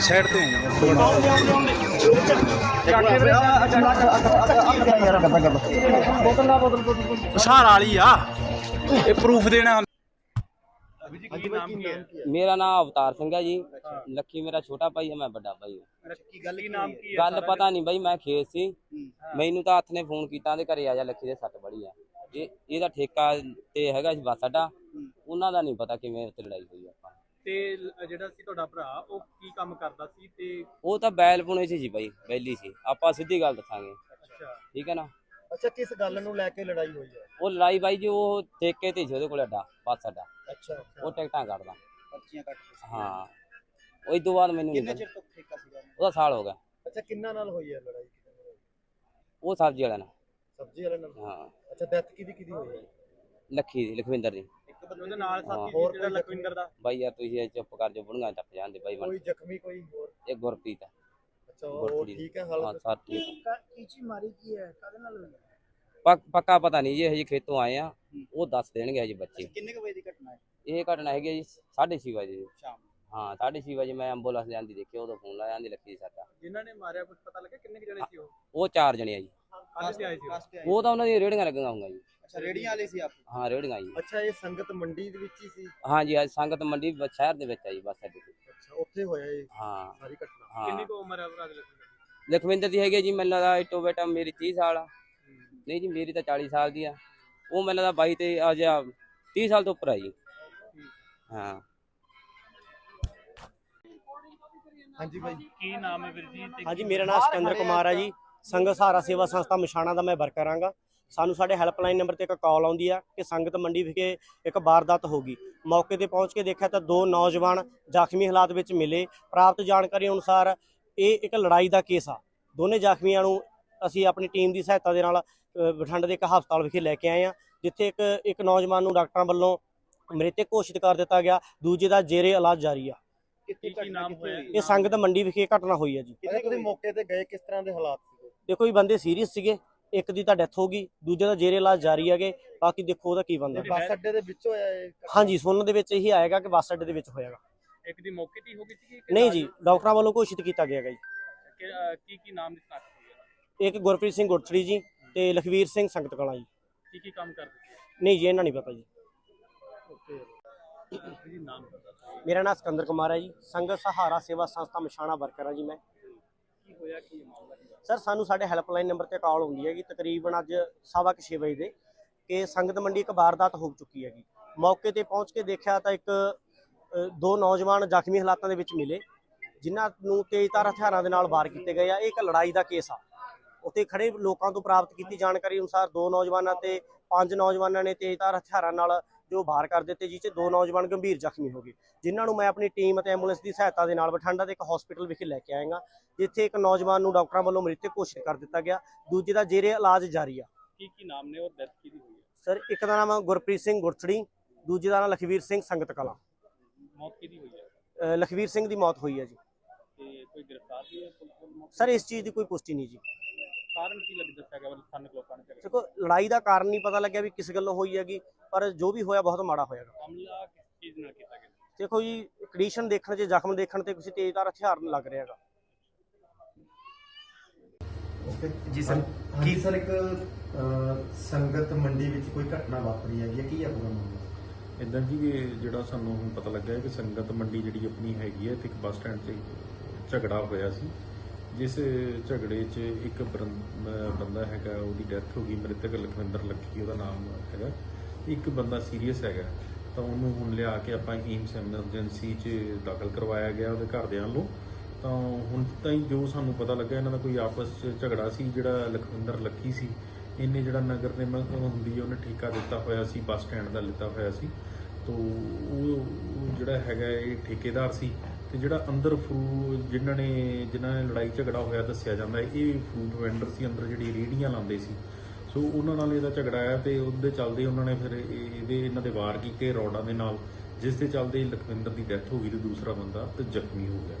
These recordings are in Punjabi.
ਸਾਈਡ ਤੇ ਸਹਾਰਾ ਵਾਲੀ ਆ ਇਹ ਪ੍ਰੂਫ ਦੇਣਾ ਮੇਰਾ ਨਾਮ ਅਵਤਾਰ ਸਿੰਘ ਹੈ ਜੀ ਲੱਕੀ ਮੇਰਾ ਛੋਟਾ ਭਾਈ ਹੈ ਮੈਂ ਵੱਡਾ ਭਾਈ ਹਾਂ ਗੱਲ ਕੀ ਨਾਮ ਕੀ ਗੱਲ ਪਤਾ ਨਹੀਂ ਬਾਈ ਮੈਂ ਖੇਤ ਸੀ ਮੈਨੂੰ ਤਾਂ ਹੱਥ ਨੇ ਫੋਨ ਕੀਤਾ ਤੇ ਘਰੇ ਆ ਜਾ ਲੱਕੀ ਦੇ ਸੱਟ ਬੜੀ ਆ ਇਹ ਇਹਦਾ ਠੇਕਾ ਤੇ ਹੈਗਾ ਸੀ ਬਸ ਸਾਡਾ ਉਹਨਾਂ ਦਾ ਨਹੀਂ ਪਤਾ ਕਿਵੇਂ ਉੱਤੇ ਲੜਾਈ ਹੋਈ ਤੇ ਜਿਹੜਾ ਸੀ ਤੁਹਾਡਾ ਭਰਾ ਉਹ ਕੀ ਕੰਮ ਕਰਦਾ ਸੀ ਤੇ ਉਹ ਤਾਂ ਬੈਲ ਪੁਣੇ ਸੀ ਜੀ ਬਾਈ ਬੈਲੀ ਸੀ। ਆਪਾਂ ਸਿੱਧੀ ਗੱਲ ਦੱਸਾਂਗੇ। ਅੱਛਾ। ਠੀਕ ਹੈ ਨਾ? ਅੱਛਾ ਕਿਸ ਗੱਲ ਨੂੰ ਲੈ ਕੇ ਲੜਾਈ ਹੋਈ ਹੈ? ਉਹ ਲੜਾਈ ਬਾਈ ਜੀ ਉਹ ਠੇਕੇ ਤੇ ਸੀ ਉਹਦੇ ਕੋਲ ਅੱਡਾ ਬਸ ਸਾਡਾ ਅੱਛਾ ਉਹ ਟਿਕਟਾਂ ਕੱਢਦਾ ਪਰਚੀਆਂ ਕੱਟ ਹਾਂ। ਉਹ ਇਸ ਤੋਂ ਬਾਅਦ ਮੈਨੂੰ ਕਿੰਨੇ। ਚਿਰ ਤੋਂ ਠੇਕਾ ਸੀਗਾ? ਉਹਦਾ ਸਾਲ ਹੋ ਗਿਆ। ਅੱਛਾ ਕਿੰਨਾ ਨਾਲ ਹੋਈ ਹੈ ਲੜਾਈ? ਉਹ ਸਬਜ਼ੀ ਵਾਲਾ ਨਾਲ। ਸਬਜ਼ੀ ਵਾਲੇ ਨਾਲ? ਹਾਂ। ਅੱਛਾ ਡੈਥ ਕਿਹਦੀ ਕਿਹਦੀ ਹੋਈ ਹੈ? ਲੱਖੀ ਦੀ ਲਖਵਿੰਦਰ ਦੀ। ਉਹਦੇ ਨਾਲ ਸਾਥੀ ਸੀ ਹੋਰ ਜਿਹੜਾ ਕੋਈ ਲਖਵਿੰਦਰ ਦਾ। ਬਾਈ ਯਾਰ ਤੁਸੀਂ ਇਹ ਚੁੱਪ ਕਰ ਜੋ ਬੁੜੀਆਂ ਟੱਪ ਜਾਂਦੇ ਬਾਈ ਮਨ ਕੋਈ ਜ਼ਖਮੀ ਕੋਈ ਹੋਰ? ਇਹ ਗੁਰਪ੍ਰੀਤ ਆ ਅੱਛਾ ਉਹ ਗੁਰਪ੍ਰੀਤ। ਠੀਕ ਹੈ ਹਾਂ ਹਾਲਤ ਸਰ ਠੀਕ ਕੀਚੀ ਮਾਰੀ ਕੀ ਹੈ? ਕਦੇ ਨਾਲ ਹੋਈ? ਪੱਕ ਪੱਕਾ ਪਤਾ ਨਹੀਂ ਜੀ ਇਹ ਜੀ ਖੇਤੋਂ ਆਏ ਆ ਉਹ ਦੱਸ ਦੇਣਗੇ ਜੀ ਬੱਚੇ। ਕਿੰਨੇ ਕੁ ਵਜੇ ਦੀ ਘਟਨਾ ਹੈ? ਇਹ ਘਟਨਾ ਹੈਗੀ ਜੀ 6:30 ਵਜੇ। ਸ਼ਾਮ ਹਾਂ 6:30 ਵਜੇ ਮੈਂ ਐਂਬੂਲੈਂਸ ਜਾਂਦੀ ਦੇਖੀ ਉਦੋਂ ਫੋਨ ਲਾਇਆ ਆਂਦੀ ਲੱਖੀ ਦੀ ਸੱਟ ਆ। ਜਿਨ੍ਹਾਂ ਨੇ ਮਾਰਿਆ ਕੁਝ ਪਤਾ ਲੱਗਿਆ ਕਿੰਨੇ ਕੁ ਜਣੇ ਸੀ ਉਹ? ਉਹ ਚਾਰ ਜਣੇ ਆ ਜੀ। ਕਾਹਦੇ ਤੇ ਆਏ ਸੀ ਉਹ? ਉਹ ਤਾਂ ਉਹਨਾਂ ਦੀਆਂ ਰੇੜੀਆਂ ਲੱਗੀਆਂ ਹੋਊਗਾ ਜੀ। ਅੱਛਾ ਰੇੜੀਆਂ ਵਾਲੇ ਸੀ ਆਪ? ਹਾਂ ਰੇੜੀਆਂ ਜੀ। ਅੱਛਾ ਇਹ ਸੰਗਤ ਮੰਡੀ ਦੇ ਵਿੱਚ ਹੀ ਸੀ? ਹਾਂ ਜੀ ਅੱਜ ਸੰਗਤ ਮੰਡੀ ਬ- ਸ਼ਹਿਰ ਦੇ ਵਿੱਚ ਆ ਜੀ ਬਸ ਅੱਡੇ ਤੇ ਅੱਛਾ ਉੱਥੇ ਹੋਇਆ ਇਹ ਹਾਂ। ਸਾਰੀ ਘਟਨਾ। ਹਾਂ। ਕਿੰਨੀ ਕੁ ਉਮਰ ਹੈ ਦੇ ਲਖਵਿੰਦਰ ਦੀ? ਲਖਵਿੰਦਰ ਦੀ ਹੈਗੀ ਜੀ ਮੈਨੂੰ ਲੱਗਦਾ ਇਟੋ ਬੇਟਾ ਮੇਰੀ 30 ਸਾਲ ਆ। ਨਹੀਂ ਜੀ ਮੇਰੀ ਤਾਂ 40 ਸਾਲ ਦੀ ਆ। ਉਹ ਮੈਨੂੰ ਲੱਗਦਾ 22 ਤੇ ਆ ਜਾ 30 ਸਾਲ ਤੋਂ ਉੱਪਰ ਆ ਜੀ। ਹਾਂ। ਹਾਂਜੀ ਬਾਈ। ਕੀ ਨਾਮ ਹੈ ਵੀਰ ਜੀ ਤੇ ਹਾਂਜੀ ਮੇਰਾ ਨਾਮ ਸਿਕੰਦਰ ਕੁਮਾਰ ਹੈ ਜੀ। ਸੰਗਤ ਸਹਾਰਾ ਸੇਵਾ ਸੰਸਥਾ ਮਸ਼ਾਣਾ ਦਾ ਮੈਂ ਵਰਕਰ ਹਾਂਗਾ ਸਾਨੂੰ ਸਾਡੇ ਹੈਲਪਲਾਈਨ ਨੰਬਰ ਤੇ ਇੱਕ ਕਾਲ ਆਉਂਦੀ ਆ ਕਿ ਸੰਗਤ ਮੰਡੀ ਵਿਖੇ ਇੱਕ ਵਾਰਦਾਤ ਹੋ ਗਈ। ਮੌਕੇ ਤੇ ਪਹੁੰਚ ਕੇ ਦੇਖਿਆ ਤਾਂ ਦੋ ਨੌਜਵਾਨ ਜ਼ਖਮੀ ਹਾਲਾਤ ਵਿੱਚ ਮਿਲੇ। ਪ੍ਰਾਪਤ ਜਾਣਕਾਰੀ ਅਨੁਸਾਰ ਇਹ ਇੱਕ ਲੜਾਈ ਦਾ ਕੇਸ ਆ। ਦੋਨੇ ਜ਼ਖਮੀਆਂ ਨੂੰ ਅਸੀਂ ਆਪਣੀ ਟੀਮ ਦੀ ਸਹਾਇਤਾ ਦੇ ਨਾਲ ਬਠਿੰਡੇ ਦੇ ਇੱਕ ਹਸਪਤਾਲ ਵਿਖੇ ਲੈ ਕੇ ਆਏ ਆ ਜਿੱਥੇ ਇੱਕ ਇੱਕ ਨੌਜਵਾਨ ਨੂੰ ਡਾਕਟਰਾਂ ਵੱਲੋਂ ਮ੍ਰਿਤਕ ਘੋਸ਼ਿਤ ਕਰ ਦਿੱਤਾ ਗਿਆ। ਦੂਜੇ ਦਾ ਜੇਰੇ ਇਲਾਜ ਜਾਰੀ ਆ। ਕੀ ਕੀ ਨਾਮ ਹੋਇਆ? ਇਹ ਸੰਗਤ ਮੰਡੀ ਵਿਖੇ ਘਟਨਾ ਹੋਈ ਆ ਜੀ। ਤੁਸੀਂ ਮੌਕੇ ਤੇ ਗਏ ਕਿਸ ਤਰ੍ਹਾਂ ਦੇ ਹਾਲਾਤ ਸੀਗੇ? ਦੇਖੋ ਵੀ ਬੰਦੇ ਸੀਰੀਅਸ ਸੀਗੇ। ਇੱਕ ਦੀ ਤਾਂ ਡੈਥ ਹੋ ਗਈ ਦੂਜੇ ਦਾ ਜੇਰੇ ਇਲਾਜ ਜਾਰੀ ਹੈਗੇ ਬਾਕੀ ਦੇਖੋ ਉਹਦਾ ਕੀ ਬੰਦਾ। ਬੱਸ ਅੱਡੇ ਦੇ ਵਿੱਚ ਹੋਇਆ ਇਹ? ਹਾਂਜੀ ਸੁਣਨ ਦੇ ਵਿੱਚ ਇਹੀ ਆਏਗਾ ਕਿ ਬੱਸ ਅੱਡੇ ਦੇ ਵਿੱਚ ਹੋਏਗਾ ਇੱਕ ਦੀ ਮੌਕੇ ਤੇ ਹੀ ਹੋ ਗਈ ਸੀ ਕਿ ਨਹੀਂ ਜੀ ਡਾਕਟਰਾਂ ਵੱਲੋਂ ਘੋਸ਼ਿਤ ਕੀਤਾ ਗਿਆ ਹੈਗਾ ਜੀ। ਕਿ- ਕੀ ਨਾਮ ਦੀ ਸਨਾਖਤ ਹੋਈ ਹੈ? ਇੱਕ ਗੁਰਪ੍ਰੀਤ ਸਿੰਘ ਗੁਰਥੜੀ ਜੀ ਤੇ ਲਖਵੀਰ ਸਿੰਘ ਸੰਗਤ ਕਲਾਂ ਜੀ। ਕੀ ਕੀ ਕੰਮ ਕਰਦੇ ਸੀ? ਨਹੀਂ ਜੀ ਇਹਨਾਂ ਨਹੀਂ ਪਤਾ ਜੀ। ਨਾਮ ਮੇਰਾ ਨਾਮ ਸਿਕੰਦਰ ਕੁਮਾਰ ਹੈ ਜੀ। ਸੰਗਤ ਸਹਾਰਾ ਸੇਵਾ ਸੰਸਥਾ ਮਸ਼ਾਣਾ ਵਰਕਰ ਹਾਂ ਜੀ ਮੈਂ। ਕੀ ਹੋਇਆ ਕੀ ਮਾਮਲਾ ਸਰ, ਸਾਨੂੰ ਸਾਡੇ ਹੈਲਪਲਾਈਨ ਨੰਬਰ ਤੇ ਕਾਲ ਹੁੰਦੀ ਹੈਗੀ, ਤਕਰੀਬਨ ਅੱਜ ਸਵਾ ਕੁ ਛੇ ਵਜੇ ਦੇ, ਕਿ ਸੰਗਤ ਮੰਡੀ ਇੱਕ ਵਾਰਦਾਤ ਹੋ ਚੁੱਕੀ ਹੈਗੀ। ਮੌਕੇ ਤੇ ਪਹੁੰਚ ਕੇ ਦੇਖਿਆ ਤਾਂ ਇੱਕ ਦੋ ਨੌਜਵਾਨ ਜ਼ਖਮੀ ਹਾਲਾਤਾਂ ਦੇ ਵਿੱਚ ਮਿਲੇ, ਜਿਨ੍ਹਾਂ ਨੂੰ ਤੇਜ਼ਧਾਰ ਹਥਿਆਰਾਂ ਦੇ ਨਾਲ ਵਾਰ ਕੀਤੇ ਗਏ ਆ। ਇਹ ਇੱਕ ਲੜਾਈ ਦਾ ਕੇਸ ਆ। ਉੱਥੇ ਖੜੇ ਲੋਕਾਂ ਤੋਂ ਪ੍ਰਾਪਤ ਕੀਤੀ ਜਾਣਕਾਰੀ ਅਨੁਸਾਰ ਦੋ ਨੌਜਵਾਨਾਂ ਤੇ ਪੰਜ ਨੌਜਵਾਨਾਂ ਨੇ ਤੇਜ਼ਧਾਰ ਹਥਿਆਰਾਂ ਨਾਲ ਜੋ ਵਾਰ ਕਰ ਦਿੱਤੇ ਜਿਸ 'ਚ ਦੋ ਨੌਜਵਾਨ ਗੰਭੀਰ ਜ਼ਖਮੀ ਹੋ ਗਏ ਜਿਨ੍ਹਾਂ ਨੂੰ ਮੈਂ ਆਪਣੀ ਟੀਮ ਅਤੇ ਐਂਬੂਲੈਂਸ ਦੀ ਸਹਾਇਤਾ ਦੇ ਨਾਲ ਬਠਿੰਡਾ ਦੇ ਇੱਕ ਹਸਪੀਟਲ ਵਿਖੇ ਲੈ ਕੇ ਆਏਗਾ ਜਿੱਥੇ ਇੱਕ ਨੌਜਵਾਨ ਨੂੰ ਡਾਕਟਰਾਂ ਵੱਲੋਂ ਮ੍ਰਿਤਕ ਘੋਸ਼ਿਤ ਕਰ ਦਿੱਤਾ ਗਿਆ ਦੂਜੇ ਦਾ ਜੇਰੇ ਇਲਾਜ ਜਾਰੀ ਆ। ਕੀ ਕੀ ਨਾਮ ਨੇ ਉਹ ਡੈਥ ਕਿਹਦੀ ਹੋਈ ਹੈ? ਸਰ ਇੱਕ ਦਾ ਨਾਮ ਗੁਰਪ੍ਰੀਤ ਸਿੰਘ ਗੁਰਥੜੀ ਦੂਜੇ ਦਾ ਨਾਮ ਲਖਵੀਰ ਸਿੰਘ ਸੰਗਤ ਕਲਾਂ। ਮੌਤ ਕਿਹਦੀ ਹੋਈ ਹੈ? ਲਖਵੀਰ ਸਿੰਘ ਦੀ ਮੌਤ ਹੋਈ ਹੈ ਜੀ। ਤੇ ਕੋਈ ਗ੍ਰਿਫਤਾਰ ਵੀ ਹੈ ਸਰ ਇਸ ਚੀਜ਼ ਦੀ ਕੋਈ ਪੁਸ਼ਟੀ ਨਹੀਂ ਜੀ? ਕਾਰਨ ਕੀ ਲੱਗ ਦੱਸਿਆ ਗਿਆ ਸਥਾਨਕ ਲੋਕਾਂ ਨੇ ਝਗੜੇ? ਦੇਖੋ ਲੜਾਈ ਦਾ ਕਾਰਨ ਨਹੀਂ ਪਤਾ ਲੱਗਿਆ ਵੀ ਕਿਸ ਗੱਲੋਂ ਹੋਈ ਹੈਗੀ ਪਰ ਜੋ ਵੀ ਹੋਇਆ ਬਹੁਤ ਮਾੜਾ ਹੋਇਆਗਾ ਹਮਲਾ ਕਿਸ ਚੀਜ਼ ਨਾਲ ਕੀਤਾ ਗਿਆ? ਦੇਖੋ ਜੀ ਕੰਡੀਸ਼ਨ ਦੇਖਣ 'ਚ ਜ਼ਖਮ ਦੇਖਣ ਤੇ ਕਿਸੇ ਤੇਜ਼ਧਾਰ ਹਥਿਆਰ ਨਾਲ ਲੱਗ ਰਿਹਾ ਹੈਗਾ। ਜੀ ਸਰ ਕੀ ਸਰ ਇੱਕ ਸੰਗਤ ਮੰਡੀ ਵਿੱਚ ਕੋਈ ਘਟਨਾ ਵਾਪਰੀ ਹੈਗੀ ਹੈ? ਕੀ ਹੈ ਪੂਰਾ ਮਾਮਲਾ? ਇਦਾਂ ਜੀ ਇਹ ਜਿਹੜਾ ਸਾਨੂੰ ਹੁਣ ਪਤਾ ਲੱਗਾ ਹੈ ਕਿ ਸੰਗਤ ਮੰਡੀ ਜਿਹੜੀ ਆਪਣੀ ਹੈਗੀ ਹੈ ਤੇ ਇੱਕ ਬੱਸ ਸਟੈਂਡ 'ਤੇ ਝਗੜਾ ਹੋਇਆ ਸੀ। ਜਿਸ ਝਗੜੇ 'ਚ ਇੱਕ ਬਰਨ- ਬੰਦਾ ਹੈਗਾ, ਉਹਦੀ ਡੈਥ ਹੋ ਗਈ, ਮ੍ਰਿਤਕ ਲਖਵਿੰਦਰ ਲੱਖੀ ਉਹਦਾ ਨਾਮ ਹੈਗਾ। ਇੱਕ ਬੰਦਾ ਸੀਰੀਅਸ ਹੈਗਾ, ਤਾਂ ਉਹਨੂੰ ਹੁਣ ਲਿਆ ਕੇ ਆਪਾਂ ਏਮਸ ਐਮਰਜੈਂਸੀ 'ਚ ਦਾਖਲ ਕਰਵਾਇਆ ਗਿਆ ਉਹਦੇ ਘਰਦਿਆਂ ਵੱਲੋਂ। ਤਾਂ ਹੁਣ ਤਾਈਂ ਜੋ ਸਾਨੂੰ ਪਤਾ ਲੱਗਾ, ਇਹਨਾਂ ਦਾ ਕੋਈ ਆਪਸ 'ਚ ਝਗੜਾ ਸੀ, ਜਿਹੜਾ ਲਖਵਿੰਦਰ ਲੱਖੀ ਸੀ, ਇਹਨੇ ਜਿਹੜਾ ਨਗਰ ਨਿਗਮ ਹੁੰਦੀ ਹੈ ਉਹਨੇ ਠੇਕਾ ਦਿੱਤਾ ਹੋਇਆ ਸੀ, ਬੱਸ ਸਟੈਂਡ ਦਾ ਲਿੱਤਾ ਹੋਇਆ ਸੀ। ਤੋ ਉਹ ਜਿਹੜਾ ਹੈਗਾ, ਇਹ ਠੇਕੇਦਾਰ ਸੀ ਤੇ ਜਿਹੜਾ ਅੰਦਰ ਫਰੂ ਜਿਨ੍ਹਾਂ ਨੇ ਜਿਨ੍ਹਾਂ ਨੇ ਲੜਾਈ ਝਗੜਾ ਹੋਇਆ ਦੱਸਿਆ ਜਾਂਦਾ ਇਹ ਫਰੂਟ ਵੈਂਡਰ ਸੀ ਅੰਦਰ ਜਿਹੜੀ ਰੇਹੜੀਆਂ ਲਾਉਂਦੇ ਸੀ। ਸੋ ਉਹਨਾਂ ਨਾਲ ਇਹਦਾ ਝਗੜਾ ਆਇਆ ਤੇ ਉਹਦੇ ਚੱਲਦੇ ਉਹਨਾਂ ਨੇ ਫਿਰ ਇਹ- ਇਹਦੇ ਇਹਨਾਂ ਦੇ ਵਾਰ ਕੀਤੇ ਰੋਡਾਂ ਦੇ ਨਾਲ ਜਿਸ ਦੇ ਚੱਲਦੇ ਲਖਵਿੰਦਰ ਦੀ ਡੈਥ ਹੋ ਗਈ ਤੇ ਦੂਸਰਾ ਬੰਦਾ ਤੇ ਜ਼ਖਮੀ ਹੋ ਗਿਆ।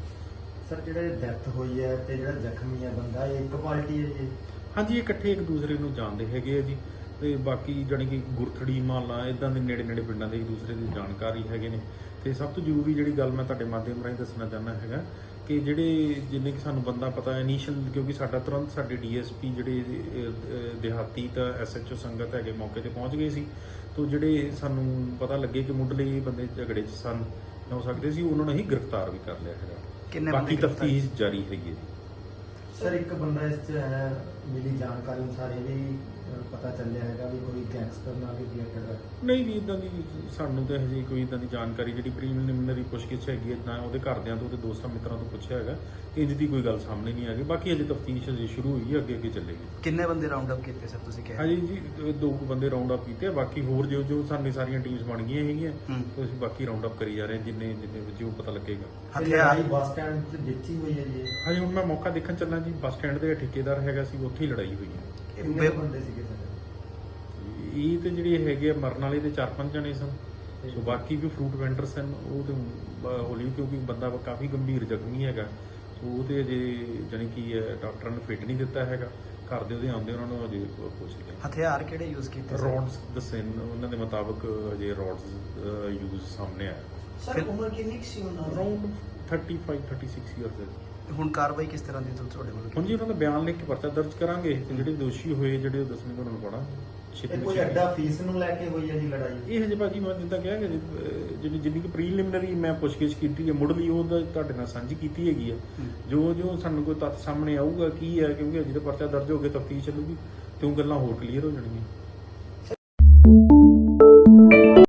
ਸਰ ਜਿਹੜੇ ਡੈਥ ਹੋਈ ਹੈ ਤੇ ਜਿਹੜਾ ਜ਼ਖਮੀ ਹੈ ਬੰਦਾ ਇਹ ਇੱਕ ਪਾਰਟੀ ਹੈ ਜੀ? ਹਾਂਜੀ ਇਹ ਇਕੱਠੇ ਇੱਕ ਦੂਸਰੇ ਨੂੰ ਜਾਣਦੇ ਹੈਗੇ ਆ ਜੀ। ਤੇ ਬਾਕੀ ਜਾਣੀ ਕਿ ਗੁਰਥੜੀ ਮਾਲਾ ਇਦਾਂ ਦੇ ਨੇੜੇ ਨੇੜੇ ਪਿੰਡਾਂ ਦੇ ਇੱਕ ਦੂਸਰੇ ਦੀ ਜਾਣਕਾਰੀ ਹੈਗੇ ਨੇ। ਤੇ ਸਭ ਤੋਂ ਜ਼ਰੂਰੀ ਜਿਹੜੀ ਗੱਲ ਮੈਂ ਤੁਹਾਡੇ ਮਾਧਿਅਮ ਰਾਹੀਂ ਦੱਸਣਾ ਚਾਹੁੰਦਾ ਹੈਗਾ ਕਿ ਜਿਹੜੇ ਜਿੰਨੇ ਕਿ ਸਾਨੂੰ ਬੰਦਾ ਪਤਾ ਹੈ ਇਨੀਸ਼ੀਅਲ ਕਿਉਂਕਿ ਸਾਡਾ ਤੁਰੰਤ ਸਾਡੇ ਡੀਐਸਪੀ ਜਿਹੜੇ ਦਿਹਾਤੀ ਤਾਂ ਐਸਐਚਓ ਸੰਗਤ ਹੈਗੇ ਮੌਕੇ ਤੇ ਪਹੁੰਚ ਗਏ ਸੀ। ਤੋਂ ਜਿਹੜੇ ਸਾਨੂੰ ਪਤਾ ਲੱਗੇ ਕਿ ਮੁੱਢਲੇ ਬੰਦੇ ਝਗੜੇ 'ਚ ਸਨ ਹੋ ਸਕਦੇ ਸੀ ਉਹਨਾਂ ਨੂੰ ਹੀ ਗ੍ਰਿਫਤਾਰ ਵੀ ਕਰ ਲਿਆ ਹੈਗਾ। ਕਿੰਨੇ ਬਾਕੀ ਤਫਤੀਸ਼ ਜਾਰੀ ਹੈਗੀ ਹੈ ਸਰ ਇੱਕ ਬੰਦਾ ਇਸ ਚ ਹੈ ਮਿਲੀ ਜਾਣਕਾਰੀ ਅਨੁਸਾਰ ਇਹ ਵੀ ਪਤਾ ਚੱਲਿਆ ਹੈਗਾ ਵੀ ਕੋਈ ਗੈਂਗਸਟਰ ਨਾਲ ਵੀ ਰਿਲੇਟਡ ਹੈ ਨਹੀਂ ਇਦਾਂ ਦੀ ਸਾਨੂੰ ਤਾਂ ਹਜੇ ਕੋਈ ਇਦਾਂ ਦੀ ਜਾਣਕਾਰੀ ਜਿਹੜੀ ਪ੍ਰੀਲਿਮਿਨਰੀ ਪੁੱਛਗਿੱਛ ਹੈਗੀ ਨਾ ਉਹਦੇ ਘਰਦਿਆਂ ਤੋਂ ਤੇ ਦੋਸਤਾਂ ਮਿੱਤਰਾਂ ਤੋਂ ਪੁੱਛਿਆ ਹੈਗਾ। ਇੰਜ ਦੀ ਕੋਈ ਗੱਲ ਸਾਹਮਣੇ ਨਹੀਂ ਆ ਗਈ। ਬਾਕੀ ਹਜੇ ਤਫਤੀਸ਼ ਹਜੇ ਸ਼ੁਰੂ ਹੋਈ ਹੈ ਅੱਗੇ ਅੱਗੇ ਚੱਲੇਗੀ। ਕਿੰਨੇ ਬੰਦੇ ਰਾਉਂਡ ਅਪ ਕੀਤੇ ਸਰ ਤੁਸੀਂ ਕਿਹਾ? ਹਾਂਜੀ ਜੀ ਦੋ- ਦੋ ਕੁ ਬੰਦੇ ਰਾਉਂਡ ਅਪ ਕੀਤੇ ਆ, ਬਾਕੀ ਹੋਰ ਜੋ ਜੋ ਸਾਡੀ ਸਾਰੀਆਂ ਟੀਮਸ ਬਣ ਗਈਆਂ ਹੈਗੀਆਂ। ਤੇ ਅਸੀਂ ਬਾਕੀ ਰਾਉਂਡ ਅਪ ਕਰੀ ਜਾ ਰਹੇ ਹਾਂ ਜਿੰਨੇ ਜਿੰਨੇ ਵਿੱਚ ਉਹ ਪਤਾ ਲੱਗੇਗਾ। ਹਥਿਆਰ? ਬੱਸ ਸਟੈਂਡ ਵਿੱਚ ਹੀ ਹੋਈ ਹੈ ਜੀ? ਹਾਂਜੀ ਹੁਣ ਮੈਂ ਮੌਕਾ ਦੇਖਣ ਚੱਲਾਂ ਜੀ। ਬੱਸ ਸਟੈਂਡ ਦੇ ਠੇਕੇਦਾਰ ਹੈਗਾ ਸੀ ਉੱਥੇ ਹੀ ਲੜਾਈ ਹੋਈ ਹੈ। ਕਿੰਨੇ ਕੁ ਬੰਦੇ ਸੀਗੇ ਸਰ ਇਹ ਤੇ ਜਿਹੜੇ ਹੈਗੇ ਆ ਮਰਨ ਵਾਲੇ ਤੇ ਚਾਰ ਪੰਜ ਜਣੇ ਸਨ। ਸੋ ਬਾਕੀ ਵੀ ਫਰੂਟ ਵੈਂਡਰ ਸਨ ਉਹ ਤੇ ਹੌਲੀ ਕਿਉਂਕਿ ਬੰਦਾ ਕਾਫੀ ਗੰਭੀਰ ਜ਼ਖਮੀ ਹੈਗਾ। ਸੋ ਉਹ ਤੇ ਅਜੇ ਜਾਣੀ ਕਿ ਡਾਕਟਰਾਂ ਨੇ ਫਿੱਟ ਨਹੀਂ ਦਿੱਤਾ ਹੈਗਾ। ਘਰ ਦੇ ਉਹਦੇ ਆਉਂਦੇ ਉਹਨਾਂ ਨੂੰ ਅਜੇ ਪੁੱਛ ਰਹੇ ਹਥਿਆਰ ਕਿਹੜੇ ਯੂਜ਼ ਕੀਤੇ ਸਰ ਰੋਡਸ ਦੱਸੇ ਉਹਨਾਂ ਦੇ ਮੁਤਾਬਕ ਅਜੇ ਰੋਡਸ ਯੂਜ਼ ਸਾਹਮਣੇ ਆਇਆ। ਫਿਰ- ਉਮਰ ਕਿੰਨੀ ਸੀ ਉਹਨਾਂ ਅਰਾਊਂਡ 35 36 ਇਅਰਸ ਹੈ ਹੁਣ ਕਾਰਵਾਈ ਕਿਸ ਤਰ੍ਹਾਂ ਦੀ ਤੁ- ਤੁਹਾਡੇ ਵੱਲੋਂ? ਹੁਣ ਜੀ ਉਹਨਾਂ ਦਾ ਬਿਆਨ ਲਿਖ ਕੇ ਪਰਚਾ ਦਰਜ ਕਰਾਂਗੇ ਤੇ ਜਿਹੜੇ ਦੋਸ਼ੀ ਹੋਏ ਜਿਹੜੇ ਉਹ ਦੱਸਣਗੇ ਉਹਨਾਂ ਨੂੰ ਪੜਾ ਇਹ ਕੋਈ ਅੱਡਾ ਫੀਸ ਨੂੰ ਲੈ ਕੇ ਹੋਈ ਹੈ ਜੀ ਲੜਾਈ? ਇਹ ਹਜੇ ਭਾਜੀ ਮੈਂ ਜਿੱਦਾਂ ਕਿਹਾ ਕਿ ਅਹ, ਜਿਹੜੀ ਜਿੰਨੀ ਕਿ ਪ੍ਰੀਲਿਮਿਨਰੀ ਮੈਂ ਪੁੱਛਗਿੱਛ ਕੀਤੀ ਹੈ ਮੁੱਢਲੀ ਉਹ ਤਾਂ ਤੁਹਾਡੇ ਨਾਲ ਸਾਂਝੀ ਕੀਤੀ ਹੈਗੀ ਹੈ। ਜੋ ਜੋ ਸਾਨੂੰ ਕੋਈ ਤੱਥ ਸਾਹਮਣੇ ਆਊਗਾ ਕੀ ਹੈ ਕਿਉਂਕਿ ਅਜੇ ਤਾਂ ਪਰਚਾ ਦਰਜ ਹੋ ਗਿਆ ਤਫਤੀਸ਼ ਚੱਲੂਗੀ ਤੇ ਉਹ ਗੱਲਾਂ ਹੋਰ ਕਲੀਅਰ ਹੋ ਜਾਣਗੀਆਂ।